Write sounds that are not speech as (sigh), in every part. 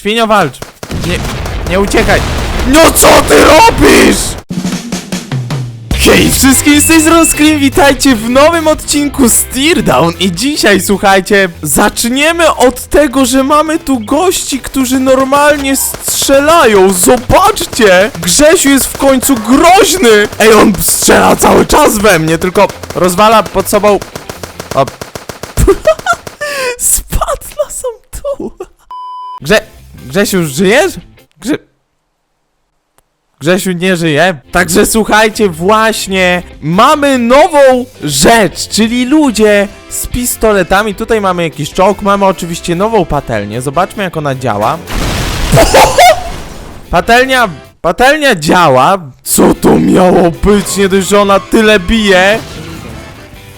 Świnio walcz! Nie, nie uciekaj! No co ty robisz? Hej wszystkim z tej witajcie w nowym odcinku Steer Down i dzisiaj słuchajcie, zaczniemy od tego, że mamy tu gości, którzy normalnie strzelają, zobaczcie! Grzesiu jest w końcu groźny! Ej, on strzela cały czas we mnie, tylko rozwala pod sobą... O... (laughs) Spadł na sam dół! Grze... Grzesiu, żyjesz? Grze... Grzesiu nie żyje. Także słuchajcie, właśnie mamy nową rzecz, czyli ludzie z pistoletami. Tutaj mamy jakiś czołg, mamy oczywiście nową patelnię. Zobaczmy jak ona działa. Patelnia, patelnia działa. Co to miało być? Nie dość, że ona tyle bije.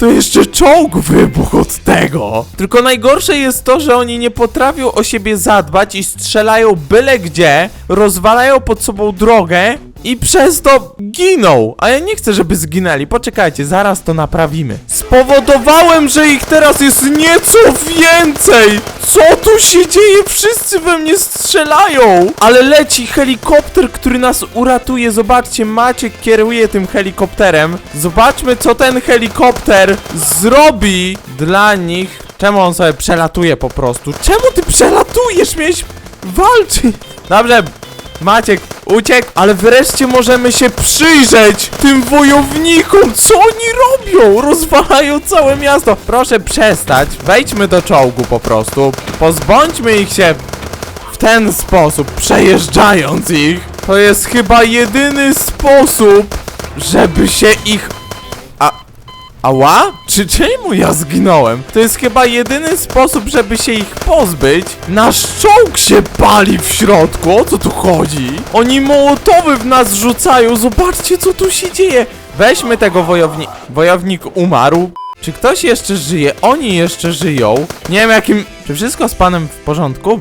To jeszcze czołg wybuchł od tego. Tylko najgorsze jest to, że oni nie potrafią o siebie zadbać i strzelają byle gdzie, rozwalają pod sobą drogę i przez to giną. A ja nie chcę, żeby zginęli. Poczekajcie, zaraz to naprawimy. Spowodowałem, że ich teraz jest nieco więcej. Co tu się dzieje? Wszyscy we mnie strzelają. Ale leci helikopter, który nas uratuje. Zobaczcie, Maciek kieruje tym helikopterem. Zobaczmy, co ten helikopter zrobi dla nich. Czemu on sobie przelatuje po prostu? Czemu ty przelatujesz? Miałeś walczyć. Dobrze, Maciek uciekł, ale wreszcie możemy się przyjrzeć tym wojownikom, co oni robią? Rozwalają całe miasto. Proszę przestać, wejdźmy do czołgu po prostu, pozbądźmy ich się w ten sposób, przejeżdżając ich. To jest chyba jedyny sposób, żeby się ich... Ała? Czy czemu ja zginąłem? To jest chyba jedyny sposób, żeby się ich pozbyć. Nasz czołg się pali w środku, o co tu chodzi? Oni mołotowy w nas rzucają, zobaczcie co tu się dzieje. Weźmy tego wojowni... Wojownik umarł. Czy ktoś jeszcze żyje? Oni jeszcze żyją. Nie wiem jakim... Czy wszystko z panem w porządku?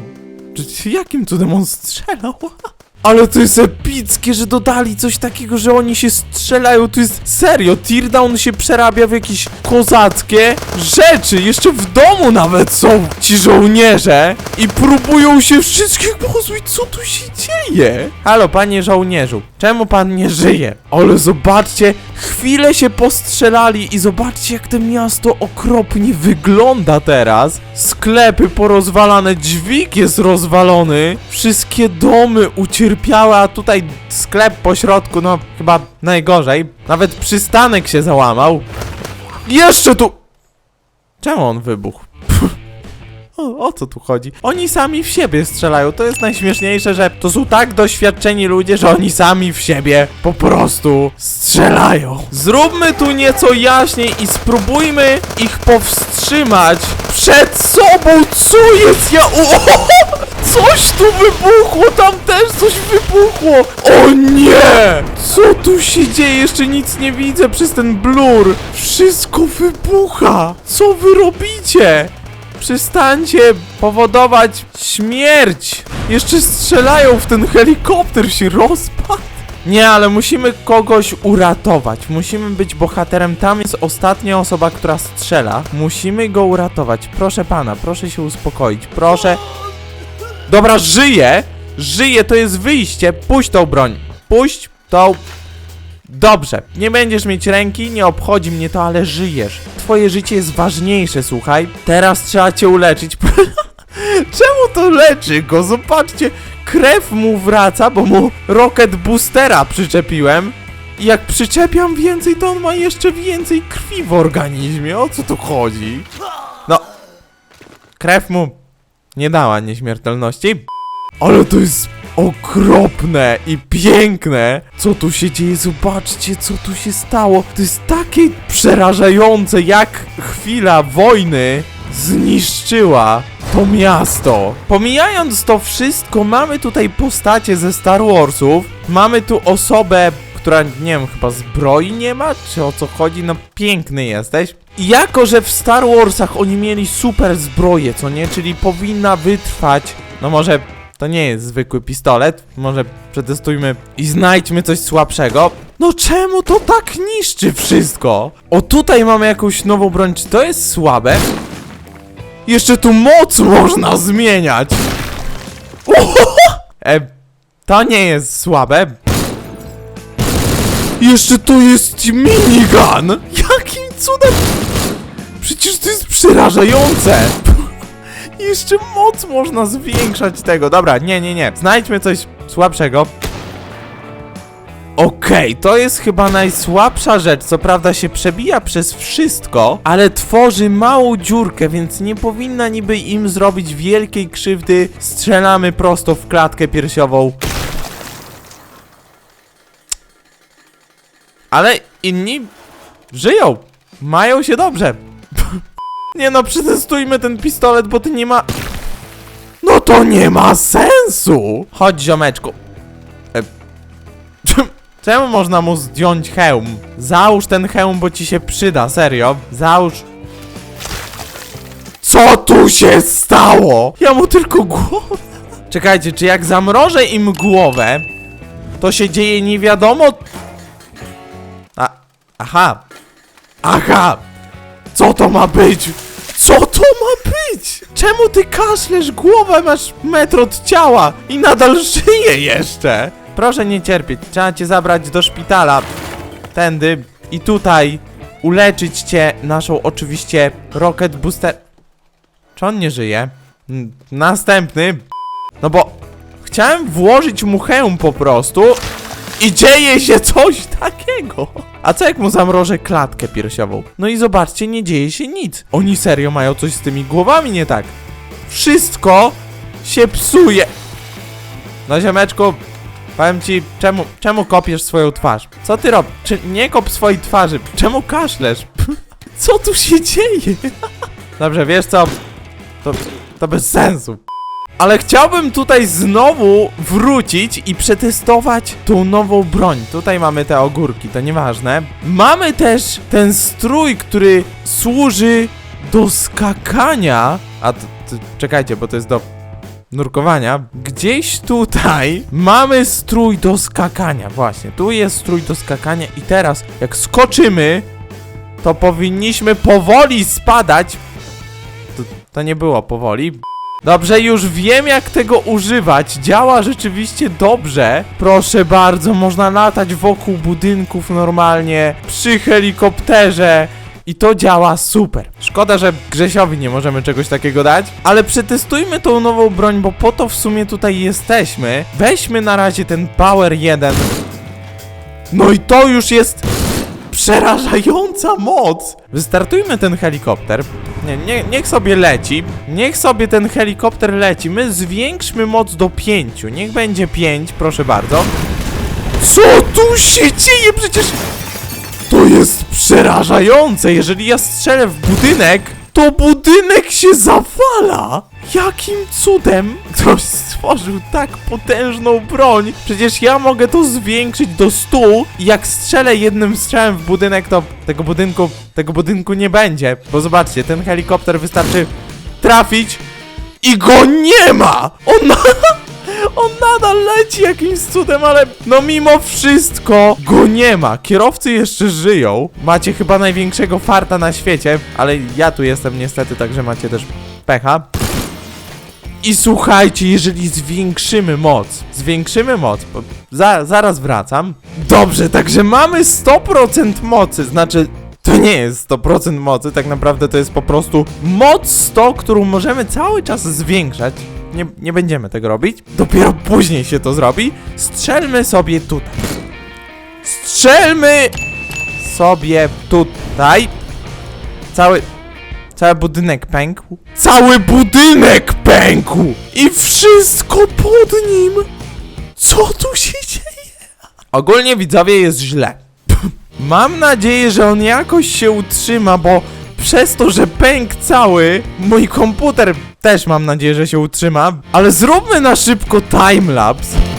Czy jakim cudem on strzelał? (laughs) Ale to jest epickie, że dodali coś takiego, że oni się strzelają. To jest serio. Teardown się przerabia w jakieś kozackie rzeczy. Jeszcze w domu nawet są ci żołnierze i próbują się wszystkich pozbyć. Co tu się dzieje? Halo, panie żołnierzu, czemu pan nie żyje? Ale zobaczcie, chwilę się postrzelali i zobaczcie, jak to miasto okropnie wygląda teraz. Sklepy porozwalane, dźwig jest rozwalony, wszystkie domy ucierpiały, a tutaj sklep po środku, no chyba najgorzej. Nawet przystanek się załamał. Jeszcze tu... Czemu on wybuchł? O, o co tu chodzi? Oni sami w siebie strzelają. To jest najśmieszniejsze, że to są tak doświadczeni ludzie, że oni sami w siebie po prostu strzelają. Zróbmy tu nieco jaśniej i spróbujmy ich powstrzymać przed sobą. Co jest? Ja. O, coś tu wybuchło, tam też coś wybuchło. O nie! Co tu się dzieje? Jeszcze nic nie widzę przez ten blur. Wszystko wybucha. Co wy robicie? Przestańcie powodować śmierć! Jeszcze strzelają w ten helikopter, się rozpadł! Nie, ale musimy kogoś uratować. Musimy być bohaterem. Tam jest ostatnia osoba, która strzela. Musimy go uratować. Proszę pana, proszę się uspokoić. Proszę. Dobra, żyje! Żyje, to jest wyjście. Puść tą broń. Puść tą Dobrze, nie będziesz mieć ręki, nie obchodzi mnie to, ale żyjesz. Twoje życie jest ważniejsze, słuchaj. Teraz trzeba cię uleczyć. (laughs) Czemu to leczy go? Zobaczcie, krew mu wraca, bo mu rocket boostera przyczepiłem. I jak przyczepiam więcej, to on ma jeszcze więcej krwi w organizmie. O co tu chodzi? No, krew mu nie dała nieśmiertelności. Ale to jest okropne i piękne. Co tu się dzieje? Zobaczcie, co tu się stało. To jest takie przerażające, jak chwila wojny zniszczyła to miasto. Pomijając to wszystko, mamy tutaj postacie ze Star Warsów. Mamy tu osobę, która, nie wiem, chyba zbroi nie ma, czy o co chodzi? No, piękny jesteś. I jako, że w Star Warsach oni mieli super zbroję, co nie? Czyli powinna wytrwać, no może to nie jest zwykły pistolet. Może przetestujmy i znajdźmy coś słabszego. No czemu to tak niszczy wszystko? O, tutaj mamy jakąś nową broń. Czy to jest słabe? Jeszcze tu moc można zmieniać. E, to nie jest słabe. Jeszcze to jest minigun! Jakim cudem? Przecież to jest przerażające! Jeszcze moc można zwiększać tego. Dobra, nie, nie, nie. Znajdźmy coś słabszego. Okej, to jest chyba najsłabsza rzecz. Co prawda się przebija przez wszystko, ale tworzy małą dziurkę, więc nie powinna niby im zrobić wielkiej krzywdy. Strzelamy prosto w klatkę piersiową. Ale inni żyją. Mają się dobrze. Nie no, przetestujmy ten pistolet, bo to nie ma... No to nie ma sensu! Chodź, ziomeczku. E... (laughs) Czemu można mu zdjąć hełm? Załóż ten hełm, bo ci się przyda, serio. Załóż... Co tu się stało? Ja mu tylko głowę... (laughs) Czekajcie, czy jak zamrożę im głowę, to się dzieje nie wiadomo... A... Aha. Aha! Co to ma być? Co to ma być? Czemu ty kaszlesz? Głowę masz metr od ciała i nadal żyje jeszcze. Proszę nie cierpieć, trzeba cię zabrać do szpitala. Tędy i tutaj uleczyć cię naszą oczywiście Rocket Booster... Czy on nie żyje? Następny. No bo chciałem włożyć mu hełm po prostu i dzieje się coś takiego. A co jak mu zamrożę klatkę piersiową? No i zobaczcie, nie dzieje się nic. Oni serio mają coś z tymi głowami nie tak. Wszystko się psuje. No ziomeczku, powiem ci, czemu, czemu kopiesz swoją twarz? Co ty robisz? Czy nie kop swojej twarzy? Czemu kaszlesz? (laughs) Co tu się dzieje? (laughs) Dobrze, wiesz co? To, to bez sensu. Ale chciałbym tutaj znowu wrócić i przetestować tą nową broń. Tutaj mamy te ogórki, to nieważne. Mamy też ten strój, który służy do skakania. A czekajcie, bo to jest do nurkowania. Gdzieś tutaj mamy strój do skakania. Właśnie, tu jest strój do skakania i teraz jak skoczymy, to powinniśmy powoli spadać. To, to nie było powoli. Dobrze, już wiem jak tego używać. Działa rzeczywiście dobrze. Proszę bardzo, można latać wokół budynków normalnie, przy helikopterze. I to działa super. Szkoda, że Grzesiowi nie możemy czegoś takiego dać, ale przetestujmy tą nową broń, bo po to w sumie tutaj jesteśmy. Weźmy na razie ten Power 1. No i to już jest przerażająca moc! Wystartujmy ten helikopter. Nie, nie, niech sobie leci. Niech sobie ten helikopter leci. My zwiększmy moc do 5. Niech będzie 5, proszę bardzo. Co tu się dzieje? Przecież to jest przerażające. Jeżeli ja strzelę w budynek, to budynek się zawala. Jakim cudem ktoś stworzył tak potężną broń? Przecież ja mogę to zwiększyć do 100 i jak strzelę jednym strzałem w budynek, to tego budynku, tego budynku nie będzie. Bo zobaczcie, ten helikopter wystarczy trafić i go nie ma! On. (laughs) On nadal leci jakimś cudem, ale no mimo wszystko go nie ma. Kierowcy jeszcze żyją. Macie chyba największego farta na świecie, ale ja tu jestem niestety, także macie też pecha. I słuchajcie, jeżeli zwiększymy moc, zwiększymy moc, za, zaraz wracam. Dobrze, także mamy 100% mocy, znaczy to nie jest 100% mocy, tak naprawdę to jest po prostu moc 100, którą możemy cały czas zwiększać. Nie, nie będziemy tego robić, dopiero później się to zrobi. Strzelmy sobie tutaj. Strzelmy sobie tutaj. Cały, Cały budynek pękł. Cały budynek pękł! I wszystko pod nim! Co tu się dzieje? Ogólnie widzowie jest źle. (laughs) Mam nadzieję, że on jakoś się utrzyma, bo przez to, że pękł cały, mój komputer też mam nadzieję, że się utrzyma. Ale zróbmy na szybko timelapse.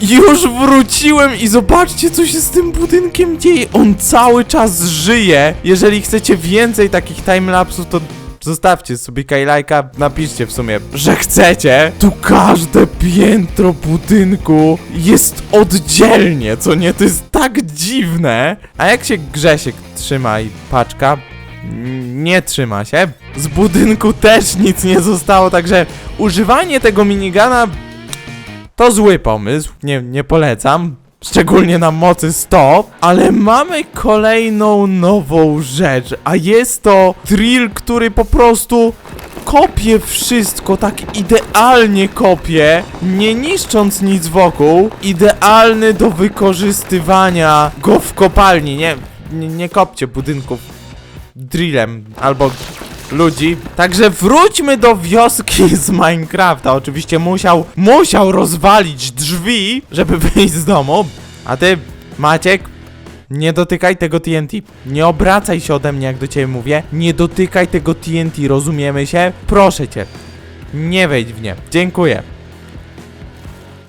Już wróciłem i zobaczcie, co się z tym budynkiem dzieje. On cały czas żyje. Jeżeli chcecie więcej takich timelapsów, to zostawcie sobie lajka, napiszcie w sumie, że chcecie. Tu każde piętro budynku jest oddzielnie, co nie? To jest tak dziwne. A jak się Grzesiek trzyma i paczka? Nie trzyma się. Z budynku też nic nie zostało, także używanie tego minigana to zły pomysł, nie, nie polecam. Szczególnie na mocy 100, ale mamy kolejną nową rzecz, a jest to drill, który po prostu kopie wszystko, tak idealnie kopie, nie niszcząc nic wokół, idealny do wykorzystywania go w kopalni, nie, nie, nie kopcie budynków drillem albo ludzi. Także wróćmy do wioski z Minecrafta. Oczywiście musiał, musiał rozwalić drzwi, żeby (laughs) wyjść z domu. A ty, Maciek, nie dotykaj tego TNT. Nie obracaj się ode mnie, jak do ciebie mówię. Nie dotykaj tego TNT, rozumiemy się? Proszę cię. Nie wejdź w nie. Dziękuję.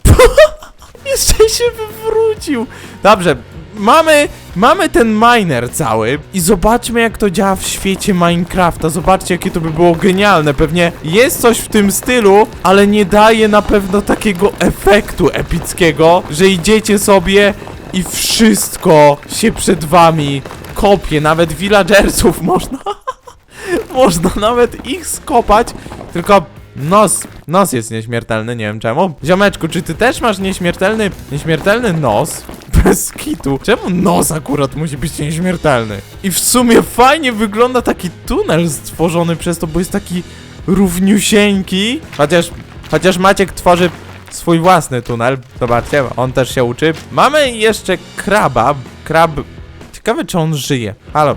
(laughs) Jeszcze się wywrócił. Dobrze, mamy, mamy ten miner cały i zobaczmy jak to działa w świecie Minecrafta. Zobaczcie jakie to by było genialne. Pewnie jest coś w tym stylu, ale nie daje na pewno takiego efektu epickiego, że idziecie sobie i wszystko się przed wami kopie. Nawet villagersów (laughs) można... można nawet ich skopać, tylko nos, nos jest nieśmiertelny, nie wiem czemu. Ziomeczku, czy ty też masz nieśmiertelny, nieśmiertelny nos? Bez kitu. Czemu nos akurat musi być nieśmiertelny? I w sumie fajnie wygląda taki tunel stworzony przez to, bo jest taki równiusieńki. Chociaż, chociaż Maciek tworzy swój własny tunel. Zobaczcie, on też się uczy. Mamy jeszcze kraba. Krab... Ciekawe, czy on żyje. Halo.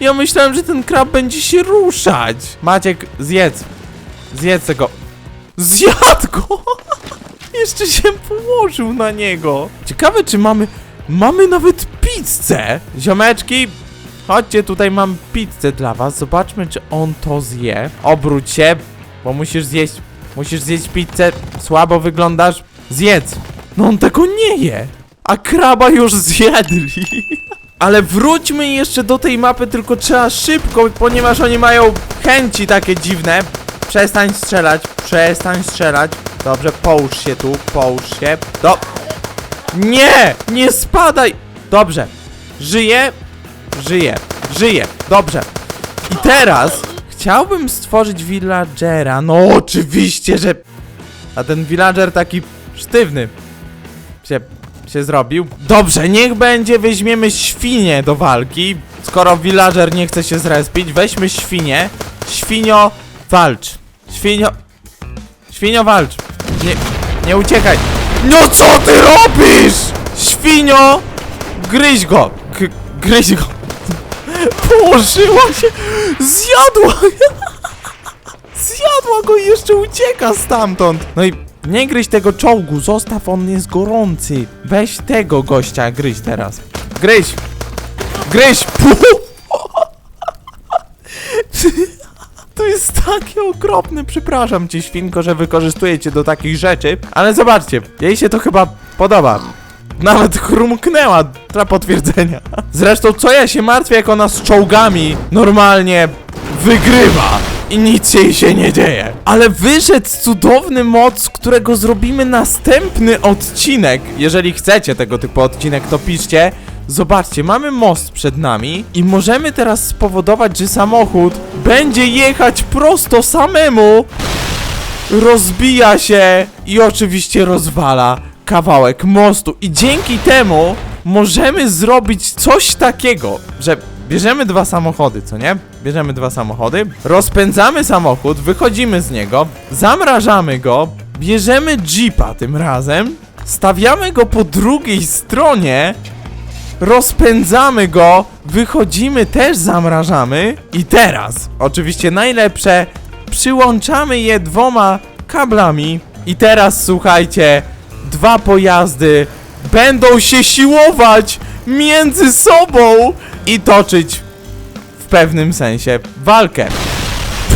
Ja myślałem, że ten krab będzie się ruszać. Maciek, zjedz. Zjedz tego. Zjadł go! Jeszcze się położył na niego. Ciekawe, czy mamy... Mamy nawet pizzę. Ziomeczki, chodźcie, tutaj mam pizzę dla was. Zobaczmy, czy on to zje. Obróć się, bo musisz zjeść... Musisz zjeść pizzę. Słabo wyglądasz. Zjedz. No on tego nie je. A kraba już zjedli. (laughs) Ale wróćmy jeszcze do tej mapy, tylko trzeba szybko, ponieważ oni mają chęci takie dziwne. Przestań strzelać, przestań strzelać. Dobrze, połóż się tu, połóż się. Do... Nie! Nie spadaj! Dobrze. Żyje? Żyje. Żyje. Dobrze. I teraz chciałbym stworzyć villagera. No oczywiście, że... A ten villager taki sztywny się, się zrobił. Dobrze, niech będzie, weźmiemy świnię do walki. Skoro villager nie chce się zrespić, weźmy świnię. Świnio, walcz. Świnio... Świnio, walcz. Nie, nie uciekaj. No co ty robisz? Świnio! Gryź go! G gryź go! (laughs) Położyła się! Zjadła! (laughs) Zjadła go i jeszcze ucieka stamtąd! No i nie gryź tego czołgu, zostaw, on jest gorący. Weź tego gościa, gryź teraz. Gryź! Gryź! (laughs) Puh! To jest takie okropne, przepraszam cię świnko, że wykorzystuję cię do takich rzeczy, ale zobaczcie, jej się to chyba podoba. Nawet chrumknęła dla potwierdzenia. Zresztą co ja się martwię, jak ona z czołgami normalnie wygrywa i nic jej się nie dzieje. Ale wyszedł cudowny moc, którego zrobimy następny odcinek. Jeżeli chcecie tego typu odcinek, to piszcie. Zobaczcie, mamy most przed nami i możemy teraz spowodować, że samochód będzie jechać prosto samemu rozbija się i oczywiście rozwala kawałek mostu. I dzięki temu możemy zrobić coś takiego, że bierzemy dwa samochody, co nie? Bierzemy dwa samochody, rozpędzamy samochód, wychodzimy z niego, zamrażamy go, bierzemy jeepa tym razem, stawiamy go po drugiej stronie, rozpędzamy go, wychodzimy, też zamrażamy i teraz, oczywiście najlepsze, przyłączamy je dwoma kablami i teraz słuchajcie, dwa pojazdy będą się siłować między sobą i toczyć w pewnym sensie walkę.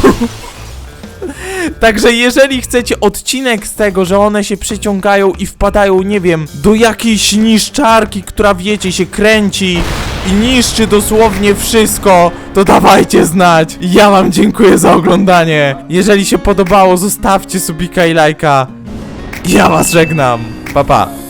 (laughs) Także jeżeli chcecie odcinek z tego, że one się przeciągają i wpadają, nie wiem, do jakiejś niszczarki, która wiecie, się kręci i niszczy dosłownie wszystko, to dawajcie znać. Ja wam dziękuję za oglądanie. Jeżeli się podobało, zostawcie subika i lajka. Ja was żegnam. Pa pa.